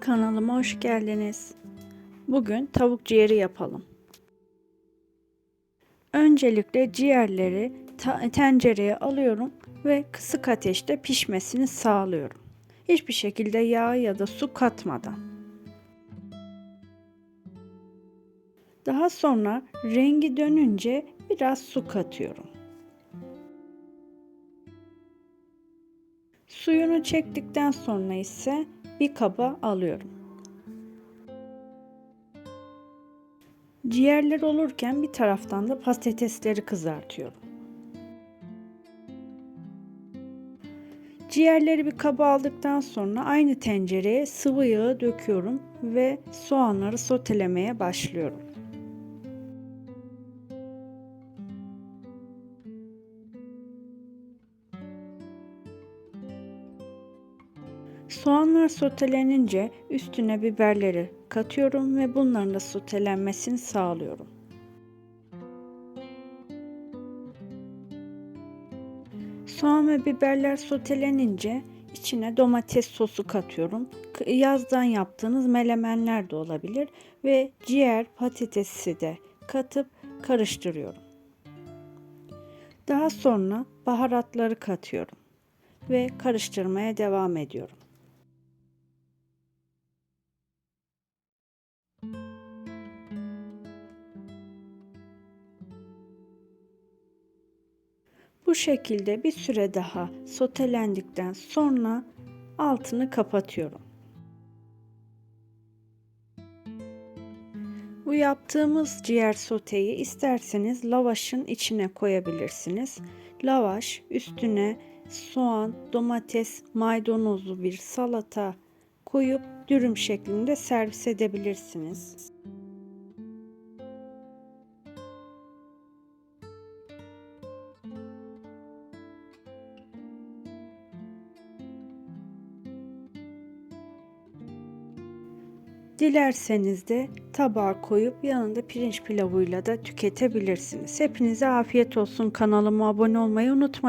Kanalıma hoş geldiniz. Bugün tavuk ciğeri yapalım. Öncelikle ciğerleri tencereye alıyorum ve kısık ateşte pişmesini sağlıyorum. Hiçbir şekilde yağ ya da su katmadan. Daha sonra rengi dönünce biraz su katıyorum. Suyunu çektikten sonra ise bir kaba alıyorum. Ciğerler olurken bir taraftan da patatesleri kızartıyorum. Ciğerleri bir kaba aldıktan sonra aynı tencereye sıvı yağı döküyorum ve soğanları sotelemeye başlıyorum. Soğanlar sotelenince üstüne biberleri katıyorum ve bunların da sotelenmesini sağlıyorum. Soğan ve biberler sotelenince içine domates sosu katıyorum. Yazdan yaptığınız melemenler de olabilir ve ciğer patatesi de katıp karıştırıyorum. Daha sonra baharatları katıyorum ve karıştırmaya devam ediyorum. Bu şekilde bir süre daha sotelendikten sonra altını kapatıyorum. Bu yaptığımız ciğer soteyi isterseniz lavaşın içine koyabilirsiniz. Lavaş üstüne soğan, domates, maydanozlu bir salata koyup dürüm şeklinde servis edebilirsiniz. Dilerseniz de tabağa koyup yanında pirinç pilavıyla da tüketebilirsiniz. Hepinize afiyet olsun. Kanalıma abone olmayı unutmayın.